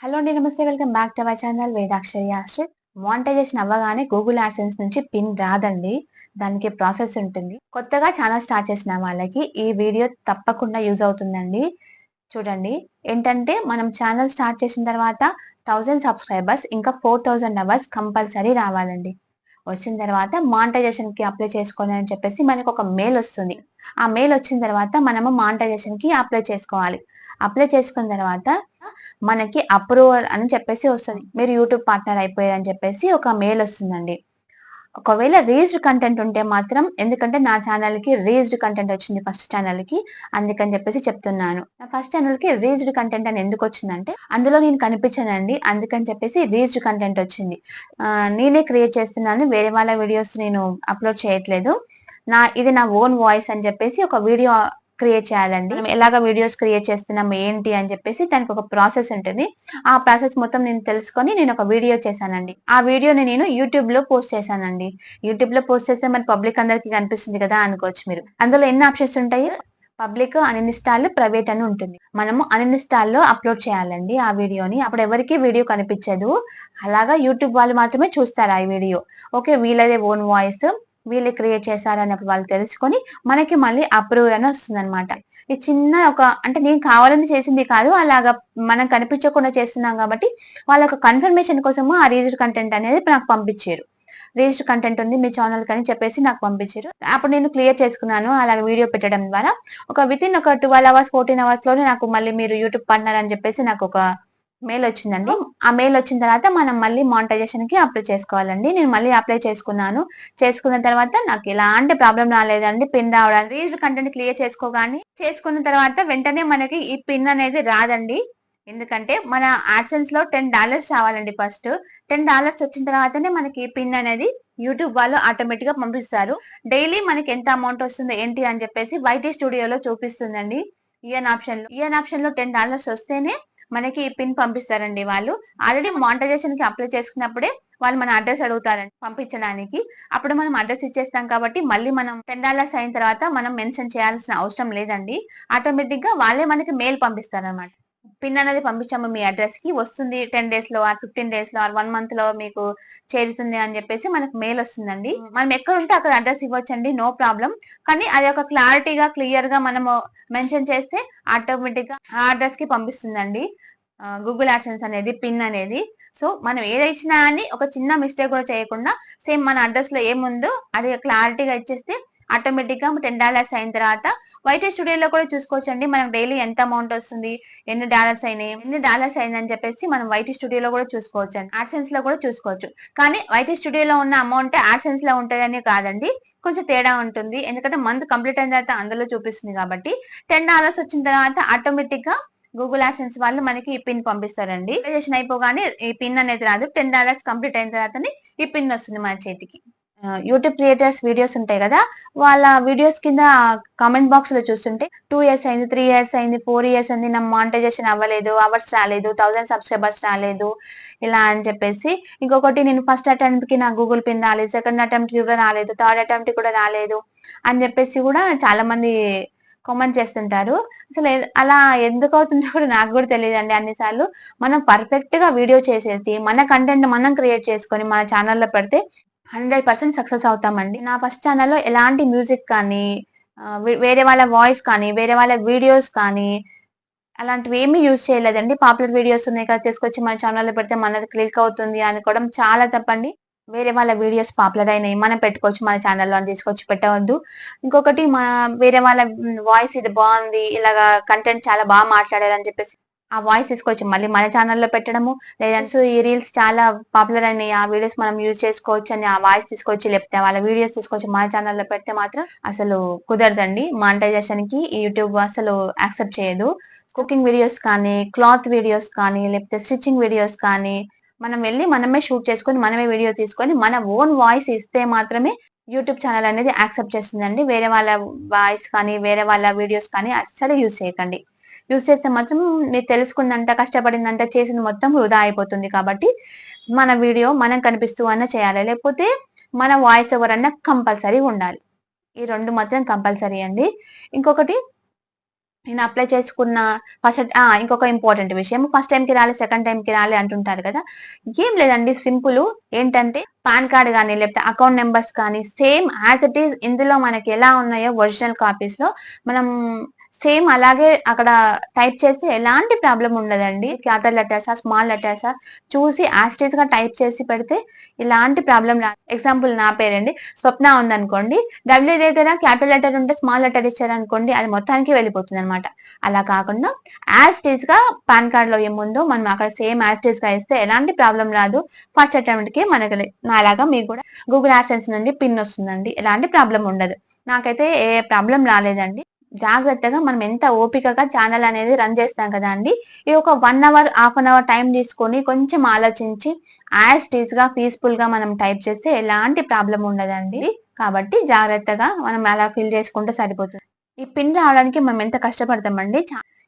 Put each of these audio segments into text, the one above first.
Hello అండి నమస్తే. Welcome back to our channel Vedakshari Ashrith monetization అవ్వగానే గూగుల్ యాడ్సెన్స్ నుంచి పిన్ రాదండి. దానికి ప్రాసెస్ ఉంటుంది. కొత్తగా ఛానల్ స్టార్ట్ చేసిన వాళ్ళకి ఈ వీడియో తప్పకుండా యూజ్ అవుతుందండి. చూడండి ఏంటంటే మనం ఛానల్ స్టార్ట్ చేసిన తర్వాత థౌజండ్ సబ్స్క్రైబర్స్ ఇంకా ఫోర్ థౌజండ్ అవర్స్ కంపల్సరీ రావాలండి. వచ్చిన తర్వాత మానిటైజేషన్కి అప్లై చేసుకోండి అని చెప్పేసి మనకు ఒక మెయిల్ వస్తుంది. ఆ మెయిల్ వచ్చిన తర్వాత మనము మానిటైజేషన్కి అప్లై చేసుకోవాలి. అప్లై చేసుకున్న తర్వాత మనకి అప్రూవల్ అని చెప్పేసి వస్తుంది. మీరు యూట్యూబ్ పార్ట్నర్ అయిపోయారు అని చెప్పేసి ఒక మెయిల్ వస్తుందండి. ఒకవేళ రీజ్డ్ కంటెంట్ ఉంటే మాత్రం ఎందుకంటే నా ఛానల్కి రీజ్డ్ కంటెంట్ వచ్చింది ఫస్ట్ ఛానల్కి అందుకని చెప్పేసి చెప్తున్నాను. నా ఫస్ట్ ఛానల్కి రీజ్డ్ కంటెంట్ అని ఎందుకు వచ్చిందంటే అందులో నేను కనిపించానండి. అందుకని చెప్పేసి రీజ్డ్ కంటెంట్ వచ్చింది. నేనే క్రియేట్ చేస్తున్నాను. వేరే వాళ్ళ వీడియోస్ నేను అప్లోడ్ చేయట్లేదు. నా ఇది నా ఓన్ వాయిస్ అని చెప్పేసి ఒక వీడియో క్రియేట్ చేయాలండి. మనం ఎలాగ వీడియోస్ క్రియేట్ చేస్తున్నాం ఏంటి అని చెప్పేసి దానికి ఒక ప్రాసెస్ ఉంటుంది. ఆ ప్రాసెస్ మొత్తం నేను తెలుసుకొని నేను ఒక వీడియో చేశానండి. ఆ వీడియోని నేను యూట్యూబ్లో పోస్ట్ చేశానండి. యూట్యూబ్లో పోస్ట్ చేస్తే మన పబ్లిక్ అందరికి కనిపిస్తుంది కదా అనుకోవచ్చు మీరు. అందులో ఎన్ని ఆప్షన్స్ ఉంటాయి పబ్లిక్ అన్ఇన్స్టాల్ ప్రైవేట్ అని ఉంటుంది. మనము అన్ఇన్స్టాల్లో అప్లోడ్ చేయాలండి ఆ వీడియోని అప్పుడు ఎవరికి వీడియో కనిపించదు. అలాగా యూట్యూబ్ వాళ్ళు మాత్రమే చూస్తారు ఆ వీడియో ఓకే వీళ్ళదే ఓన్ వాయిస్ వీళ్ళు క్రియేట్ చేశారన్నప్పుడు వాళ్ళు తెలుసుకొని మనకి మళ్ళీ అప్రూవల్ అని వస్తుంది అనమాట ఈ చిన్న ఒక అంటే నేను కావాలని చేసింది కాదు అలాగా మనం కనిపించకుండా చేస్తున్నాం కాబట్టి వాళ్ళ ఒక కన్ఫర్మేషన్ కోసము ఆ రీజర్ కంటెంట్ అనేది నాకు పంపించారు. రిజిస్టర్ కంటెంట్ ఉంది మీ ఛానల్ కని చెప్పేసి నాకు పంపించారు. అప్పుడు నేను క్లియర్ చేసుకున్నాను అలాగే వీడియో పెట్టడం ద్వారా. ఒక విత్ ఇన్ ఒక ట్వెల్వ్ అవర్స్ ఫోర్టీన్ అవర్స్లోనే నాకు మళ్ళీ మీరు యూట్యూబ్ పడినారని అని చెప్పేసి నాకు ఒక మెయిల్ వచ్చిందండి. ఆ మెయిల్ వచ్చిన తర్వాత మనం మళ్ళీ మానిటైజేషన్కి అప్లై చేసుకోవాలండి. నేను మళ్ళీ అప్లై చేసుకున్నాను. చేసుకున్న తర్వాత నాకు ఎలాంటి ప్రాబ్లం రాలేదండి. పిన్ రావడానికి రీజన్ కంటెంట్ క్లియర్ చేసుకోగానే చేసుకున్న తర్వాత వెంటనే మనకి ఈ పిన్ అనేది రాదండి. ఎందుకంటే మన ఆడ్సెన్స్లో టెన్ డాలర్స్ రావాలండి ఫస్ట్ టెన్ డాలర్స్ వచ్చిన తర్వాతనే మనకి పిన్ అనేది యూట్యూబ్ వాళ్ళు ఆటోమేటిక్గా పంపిస్తారు. డైలీ మనకి ఎంత అమౌంట్ వస్తుంది ఏంటి అని చెప్పేసి వైటీ స్టూడియోలో చూపిస్తుందండి. ఈఎన్ ఆప్షన్లో. ఈఎన్ ఆప్షన్లో టెన్ డాలర్స్ వస్తేనే మనకి పిన్ పంపిస్తారండి వాళ్ళు. ఆల్రెడీ మానిటైజేషన్కి అప్లై చేసుకున్నప్పుడే వాళ్ళు మన అడ్రస్ అడుగుతారండి పంపించడానికి. అప్పుడు మనం అడ్రస్ ఇచ్చేస్తాం కాబట్టి మళ్ళీ మనం టెన్ డాలర్స్ అయిన తర్వాత మనం మెన్షన్ చేయాల్సిన అవసరం లేదండి. ఆటోమేటిక్గా వాళ్ళే మనకి మెయిల్ పంపిస్తారనమాట పిన్ అనేది పంపించాము మీ అడ్రస్కి వస్తుంది టెన్ డేస్లో ఆర్ ఫిఫ్టీన్ డేస్లో ఆర్ వన్ మంత్లో మీకు చేరుతుంది అని చెప్పేసి మనకు మెయిల్ వస్తుందండి. మనం ఎక్కడ ఉంటే అక్కడ అడ్రస్ ఇవ్వచ్చండి నో ప్రాబ్లం కానీ అది ఒక క్లారిటీగా క్లియర్గా మనము మెన్షన్ చేస్తే ఆటోమేటిక్గా ఆ అడ్రస్కి పంపిస్తుందండి గూగుల్ యాడ్సెన్స్ అనేది పిన్ అనేది. సో మనం ఏది ఇచ్చినా అని ఒక చిన్న మిస్టేక్ కూడా చేయకుండా సేమ్ మన అడ్రస్లో ఏముందో అది క్లారిటీగా ఇచ్చేస్తే ఆటోమేటిక్గా టెన్ డాలర్స్ అయిన తర్వాత వైటీ స్టూడియోలో కూడా చూసుకోవచ్చండి. మనం మనకు డైలీ ఎంత అమౌంట్ వస్తుంది ఎన్ని డాలర్స్ అయినాయి ఎన్ని డాలర్స్ అయిందని చెప్పేసి మనం వైటీ స్టూడియోలో కూడా చూసుకోవచ్చు అండి ఆడ్సెన్స్లో కూడా చూసుకోవచ్చు. కానీ వైటీ స్టూడియోలో ఉన్న అమౌంట్ ఆడ్సెన్స్లో ఉంటుందని కాదండి. కొంచెం తేడా ఉంటుంది. ఎందుకంటే మంత్ కంప్లీట్ అయిన తర్వాత అందులో చూపిస్తుంది కాబట్టి టెన్ డాలర్స్ వచ్చిన తర్వాత ఆటోమేటిక్గా గూగుల్ యాడ్సెన్స్ వాళ్ళు మనకి ఈ పిన్ పంపిస్తారండి. రిజిస్ట్రేషన్ అయిపోగానే ఈ పిన్ అనేది రాదు. టెన్ డాలర్స్ కంప్లీట్ అయిన తర్వాతనే ఈ పిన్ వస్తుంది మన చేతికి. యూట్యూబ్ క్రియేటర్స్ వీడియోస్ ఉంటాయి కదా వాళ్ళ వీడియోస్ కింద కామెంట్ బాక్స్లో చూస్తుంటే టూ ఇయర్స్ అయింది త్రీ ఇయర్స్ అయింది ఫోర్ ఇయర్స్ అయింది నా మానిటైజేషన్ అవ్వలేదు అవర్స్ రాలేదు థౌసండ్ సబ్స్క్రైబర్స్ రాలేదు ఇలా అని చెప్పేసి ఇంకొకటి నేను ఫస్ట్ అటెంప్ట్కి నా గూగుల్ పిన్ రాలేదు సెకండ్ అటెంప్ట్కి కూడా రాలేదు థర్డ్ అటెంప్ట్ కూడా రాలేదు అని చెప్పేసి కూడా చాలా మంది కామెంట్ చేస్తుంటారు. అసలు అలా ఎందుకు అవుతుందో కూడా నాకు కూడా తెలియదండి అన్నిసార్లు. మనం పర్ఫెక్ట్గా వీడియో చేసేసి మన కంటెంట్ మనం క్రియేట్ చేసుకొని మన ఛానల్లో పెడితే హండ్రెడ్ పర్సెంట్ సక్సెస్ అవుతామండి. నా ఫస్ట్ ఛానల్లో ఎలాంటి మ్యూజిక్ కానీ వేరే వాళ్ళ వాయిస్ కానీ వేరే వాళ్ళ వీడియోస్ కానీ అలాంటివి ఏమీ యూజ్ చేయలేదండి. పాపులర్ వీడియోస్ ఉన్నాయి కదా తీసుకొచ్చి మన ఛానల్లో పెడితే మనది క్లిక్ అవుతుంది అనుకోవడం చాలా తప్పండి. వేరే వాళ్ళ వీడియోస్ పాపులర్ అయినాయి మనం పెట్టుకోవచ్చు మన ఛానల్లో అని తీసుకొచ్చి పెట్టవద్దు. ఇంకొకటి మా వేరే వాళ్ళ వాయిస్ ఇది బాగుంది ఇలాగా కంటెంట్ చాలా బాగా మాట్లాడారు అని చెప్పేసి ఆ వాయిస్ తీసుకొచ్చి మళ్ళీ మన ఛానల్లో పెట్టడము. లేదంటే ఈ రీల్స్ చాలా పాపులర్ అయినాయి. ఆ వీడియోస్ మనం యూజ్ చేసుకోవచ్చు అని ఆ వాయిస్ తీసుకొచ్చి లేకపోతే వాళ్ళ వీడియోస్ తీసుకొచ్చి మన ఛానల్లో పెడితే మాత్రం అసలు కుదరదండి. మానిటైజేషన్కి యూట్యూబ్ అసలు యాక్సెప్ట్ చేయదు. కుకింగ్ వీడియోస్ కానీ క్లాత్ వీడియోస్ కానీ లేకపోతే స్టిచ్చింగ్ వీడియోస్ కానీ మనం వెళ్ళి మనమే షూట్ చేసుకొని మనమే వీడియో తీసుకొని మన ఓన్ వాయిస్ ఇస్తే మాత్రమే యూట్యూబ్ ఛానల్ అనేది యాక్సెప్ట్ చేస్తుందండి. వేరే వాళ్ళ వాయిస్ కానీ వేరే వాళ్ళ వీడియోస్ కానీ అస్సలు యూజ్ చేయకండి. యూజ్ చేస్తే మాత్రం మీరు తెలుసుకుందంట కష్టపడిందంట చేసింది మొత్తం వృధా అయిపోతుంది కాబట్టి మన వీడియో మనం కనిపిస్తూ అన్న చేయాలి. లేకపోతే మన వాయిస్ ఎవరన్నా కంపల్సరీ ఉండాలి. ఈ రెండు మాత్రం కంపల్సరీ అండి. ఇంకొకటి నేను అప్లై చేసుకున్న ఫస్ట్ ఇంకొక ఇంపార్టెంట్ విషయం. ఫస్ట్ టైంకి రాలి సెకండ్ టైంకి రాలి అంటుంటారు కదా. ఏం లేదండి సింపుల్ ఏంటంటే పాన్ కార్డ్ కానీ లేకపోతే అకౌంట్ నెంబర్స్ కానీ సేమ్ యాజ్ ఇట్ ఈస్ ఇందులో మనకి ఎలా ఉన్నాయో ఒరిజినల్ కాపీస్లో మనం సేమ్ అలాగే అక్కడ టైప్ చేస్తే ఎలాంటి ప్రాబ్లం ఉండదండి. క్యాపిటల్ లెటర్సా స్మాల్ లెటర్సా చూసి యాస్టేజ్గా టైప్ చేసి పెడితే ఇలాంటి ప్రాబ్లం రాదు ఎగ్జాంపుల్ నా పేరండి. స్వప్న ఉందనుకోండి. డబ్ల్యూ దగ్గర క్యాపిటల్ లెటర్ ఉంటే స్మాల్ లెటర్ ఇచ్చారనుకోండి అది మొత్తానికి వెళ్ళిపోతుంది అనమాట అలా కాకుండా యాస్టేజ్గా పాన్ కార్డ్లో ఏముందో మనం అక్కడ సేమ్ యాస్టేజ్గా ఇస్తే ఎలాంటి ప్రాబ్లం రాదు. ఫస్ట్ అటెంప్ట్కి మనకి నాలాగా మీకు కూడా గూగుల్ యాడ్సెన్స్ నుండి పిన్ వస్తుందండి. ఎలాంటి ప్రాబ్లం ఉండదు. నాకైతే ఏ ప్రాబ్లం రాలేదండి. జాగ్రత్తగా మనం ఎంత ఓపికగా ఛానల్ అనేది రన్ చేస్తాం కదా అండి? ఇది ఒక one hour half an hour time తీసుకొని కొంచెం ఆలోచించి యాజ్ టీజ్గా పీస్ఫుల్గా మనం టైప్ చేస్తే ఎలాంటి ప్రాబ్లం ఉండదండి. కాబట్టి జాగ్రత్తగా మనం అలా ఫిల్ చేసుకుంటే సరిపోతుంది. ఈ పిన్ రావడానికి మనం ఎంత కష్టపడతామండి?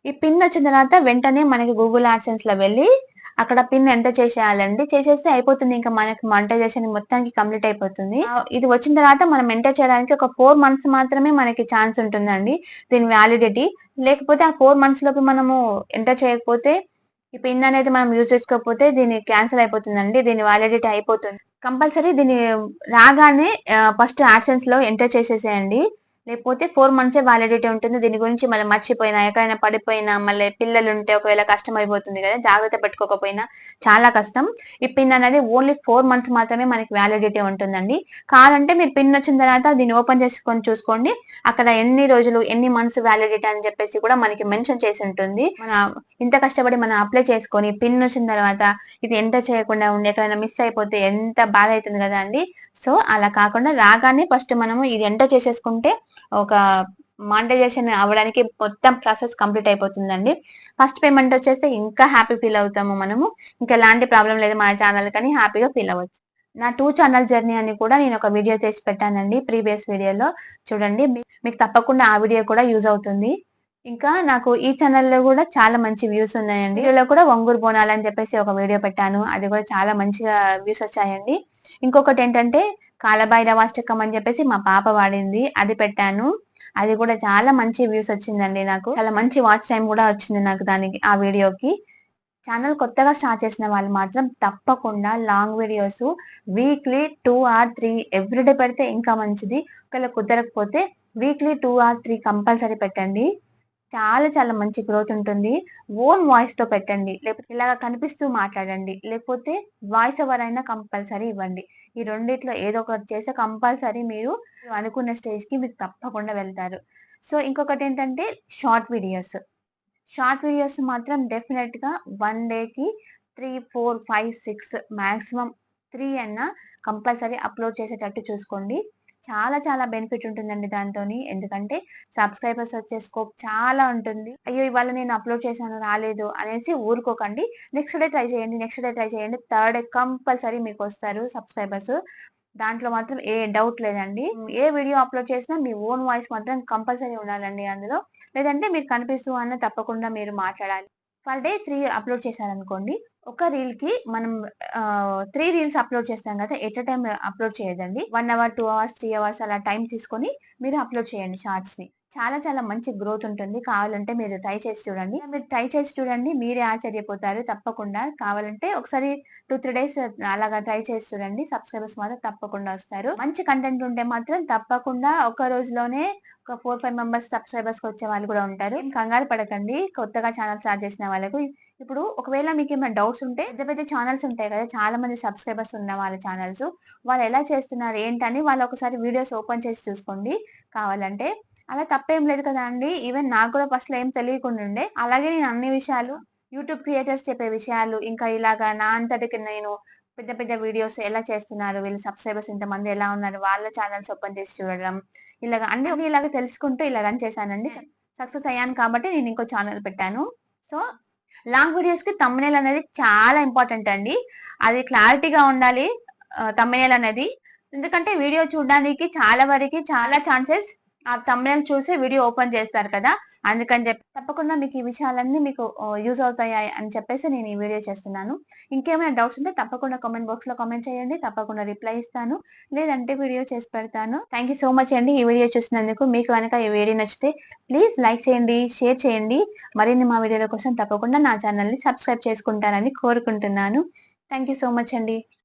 ఈ పిన్ వచ్చిన తర్వాత వెంటనే మనకి గూగుల్ యాడ్సెన్స్లో వెళ్ళి అక్కడ పిన్ ఎంటర్ చేసేయాలండి. చేసేస్తే అయిపోతుంది. ఇంకా మనకి మానిటైజేషన్ మొత్తానికి కంప్లీట్ అయిపోతుంది. ఇది వచ్చిన తర్వాత మనం ఎంటర్ చేయడానికి ఒక ఫోర్ మంత్స్ మాత్రమే మనకి ఛాన్స్ ఉంటుందండి. దీని వ్యాలిడిటీ లేకపోతే ఆ ఫోర్ మంత్స్ లోపు మనము ఎంటర్ చేయకపోతే ఈ పిన్ అనేది మనం యూజ్ చేసుకోకపోతే దీన్ని క్యాన్సిల్ అయిపోతుందండి. దీని వ్యాలిడిటీ అయిపోతుంది. కంపల్సరీ దీన్ని రాగానే ఫస్ట్ యాడ్సెన్స్లో ఎంటర్ చేసేసేయండి. లేకపోతే ఫోర్ మంత్సే వ్యాలిడిటీ ఉంటుంది. దీని గురించి మళ్ళీ మర్చిపోయినా ఎక్కడైనా పడిపోయినా మళ్ళీ పిల్లలు ఉంటే ఒకవేళ కష్టం అయిపోతుంది కదా జాగ్రత్త పెట్టుకోకపోయినా చాలా కష్టం. ఈ పిన్ అనేది ఓన్లీ ఫోర్ మంత్స్ మాత్రమే మనకి వ్యాలిడిటీ ఉంటుందండి. కాదంటే మీరు పిన్ వచ్చిన తర్వాత దీన్ని ఓపెన్ చేసుకొని చూసుకోండి. అక్కడ ఎన్ని రోజులు ఎన్ని మంత్స్ వ్యాలిడిటీ అని చెప్పేసి కూడా మనకి మెన్షన్ చేసి ఉంటుంది. మన ఇంత కష్టపడి మనం అప్లై చేసుకొని పిన్ వచ్చిన తర్వాత ఇది ఎంత చేయకుండా ఉండి ఎక్కడైనా మిస్ అయిపోతే ఎంత బాధ అవుతుంది కదా అండి. సో అలా కాకుండా రాగానే ఫస్ట్ మనము ఇది ఎంత చేసేసుకుంటే ఒక మానిటైజేషన్ అవ్వడానికి మొత్తం ప్రాసెస్ కంప్లీట్ అయిపోతుందండి. ఫస్ట్ పేమెంట్ వచ్చేస్తే ఇంకా హ్యాపీ ఫీల్ అవుతాము మనము. ఇంకా ఎలాంటి ప్రాబ్లం లేదు మన ఛానల్ కానీ హ్యాపీగా ఫీల్ అవ్వచ్చు. నా టూ ఛానల్ జర్నీ అని కూడా నేను ఒక వీడియో చేసి పెట్టానండి ప్రీవియస్ వీడియోలో చూడండి మీకు తప్పకుండా ఆ వీడియో కూడా యూజ్ అవుతుంది. ఇంకా నాకు ఈ ఛానల్లో కూడా చాలా మంచి వ్యూస్ ఉన్నాయండి. వీడియోలో కూడా వంగూరు బోనాలు అని చెప్పేసి ఒక వీడియో పెట్టాను. అది కూడా చాలా మంచిగా వ్యూస్ వచ్చాయండి. ఇంకొకటి ఏంటంటే కాలభైరవాష్టకం అని చెప్పేసి మా పాప వాడింది. అది పెట్టాను. అది కూడా చాలా మంచి వ్యూస్ వచ్చిందండి నాకు. చాలా మంచి వాచ్ టైం కూడా వచ్చింది నాకు దానికి ఆ వీడియోకి ఛానల్ కొత్తగా స్టార్ట్ చేసిన వాళ్ళు మాత్రం తప్పకుండా long videos weekly two or three everyday పెడితే ఇంకా మంచిది. ఒకవేళ కుదరకపోతే weekly two or three compulsory పెట్టండి. చాలా చాలా మంచి గ్రోత్ ఉంటుంది. ఓన్ వాయిస్తో పెట్టండి. లేకపోతే ఇలాగ కనిపిస్తూ మాట్లాడండి. లేకపోతే వాయిస్ ఓవర్ అయినా కంపల్సరీ ఇవ్వండి. ఈ రెండిట్లో ఏదో ఒకటి చేస్తే కంపల్సరీ మీరు అనుకున్న స్టేజ్కి మీరు తప్పకుండా వెళ్తారు. సో ఇంకొకటి ఏంటంటే షార్ట్ వీడియోస్. షార్ట్ వీడియోస్ మాత్రం డెఫినెట్గా వన్ డేకి three four five six maximum three అన్న కంపల్సరీ అప్లోడ్ చేసేటట్టు చూసుకోండి. చాలా చాలా బెనిఫిట్ ఉంటుందండి దాంతో ఎందుకంటే సబ్స్క్రైబర్స్ వచ్చే స్కోప్ చాలా ఉంటుంది. అయ్యో ఇవాళ నేను అప్లోడ్ చేశాను రాలేదు అనేసి ఊరుకోకండి. నెక్స్ట్ డే ట్రై చేయండి నెక్స్ట్ డే ట్రై చేయండి. థర్డ్ డే కంపల్సరీ మీకు వస్తారు సబ్స్క్రైబర్స్ దాంట్లో మాత్రం ఏ డౌట్ లేదండి. ఏ వీడియో అప్లోడ్ చేసినా మీ ఓన్ వాయిస్ మాత్రం కంపల్సరీ ఉండాలండి అందులో. లేదంటే మీరు కనిపిస్తూ అన్న తప్పకుండా మీరు మాట్లాడాలి. పర్ డే త్రీ అప్లోడ్ చేశారనుకోండి ఒక రీల్కి మనం త్రీ రీల్స్ అప్లోడ్ చేస్తాం కదా ఎట్ అ టైం అప్లోడ్ చేయదండి one hour two hours three hours అలా టైం తీసుకొని మీరు అప్లోడ్ చేయండి షార్ట్స్ని. చాలా చాలా మంచి గ్రోత్ ఉంటుంది. కావాలంటే మీరు ట్రై చేసి చూడండి. మీరు ట్రై చేసి చూడండి. మీరే ఆశ్చర్యపోతారు. తప్పకుండా కావాలంటే ఒకసారి టూ త్రీ డేస్ అలాగా ట్రై చేసి చూడండి. సబ్స్క్రైబర్స్ మాత్రం తప్పకుండా వస్తారు. మంచి కంటెంట్ ఉంటే మాత్రం తప్పకుండా ఒక రోజులోనే ఒక ఫోర్ ఫైవ్ మెంబర్స్ సబ్స్క్రైబర్స్ వచ్చే వాళ్ళు కూడా ఉంటారు. కంగారు పడకండి. కొత్తగా ఛానల్ స్టార్ట్ చేసిన వాళ్ళకు ఇప్పుడు ఒకవేళ మీకు ఏమైనా డౌట్స్ ఉంటే పెద్ద పెద్ద ఛానల్స్ ఉంటాయి కదా. చాలా మంది సబ్స్క్రైబర్స్ ఉన్న వాళ్ళ ఛానల్స్. వాళ్ళు ఎలా చేస్తున్నారు ఏంటని వాళ్ళు ఒకసారి వీడియోస్ ఓపెన్ చేసి చూసుకోండి. కావాలంటే అలా తప్పేం లేదు కదా అండి. ఈవెన్ నాకు కూడా ఫస్ట్ ఏం తెలియకుండా ఉండే. అలాగే నేను అన్ని విషయాలు యూట్యూబ్ క్రియేటర్స్ చెప్పే విషయాలు ఇంకా ఇలాగా నా అంతటికి నేను పెద్ద పెద్ద వీడియోస్ ఎలా చేస్తున్నారు వీళ్ళు సబ్స్క్రైబర్స్ ఇంతమంది ఎలా ఉన్నారు వాళ్ళ ఛానల్స్ ఓపెన్ చేసి చూడడం ఇలాగ అన్ని ఇలాగ తెలుసుకుంటూ ఇలా రన్ చేశానండి. సక్సెస్ అయ్యాను కాబట్టి నేను ఇంకో ఛానల్ పెట్టాను. సో లాంగ్ వీడియోస్కి తమ్మునేల్ అనేది చాలా ఇంపార్టెంట్ అండి. అది క్లారిటీగా ఉండాలి తమ్మునేల్ అనేది. ఎందుకంటే వీడియో చూడడానికి చాలా వరకు చాలా ఛాన్సెస్ ఆ తమ్నేల్ చూసి వీడియో ఓపెన్ చేస్తారు కదా? అందుకని చెప్పి తప్పకుండా మీకు ఈ విషయాలన్నీ మీకు యూజ్ అవుతాయి అని చెప్పేసి నేను ఈ వీడియో చేస్తున్నాను. ఇంకేమైనా డౌట్స్ ఉంటే తప్పకుండా కామెంట్ బాక్స్లో కామెంట్ చేయండి. తప్పకుండా రిప్లై ఇస్తాను. లేదంటే వీడియో చేసి పెడతాను. థ్యాంక్ సో మచ్ అండి. ఈ వీడియో చూసినందుకు మీకు కనుక ఈ వీడియో నచ్చితే ప్లీజ్ లైక్ చేయండి షేర్ చేయండి. మరిన్ని మా వీడియోల కోసం తప్పకుండా నా ఛానల్ని సబ్స్క్రైబ్ చేసుకుంటారని కోరుకుంటున్నాను. థ్యాంక్ సో మచ్ అండి.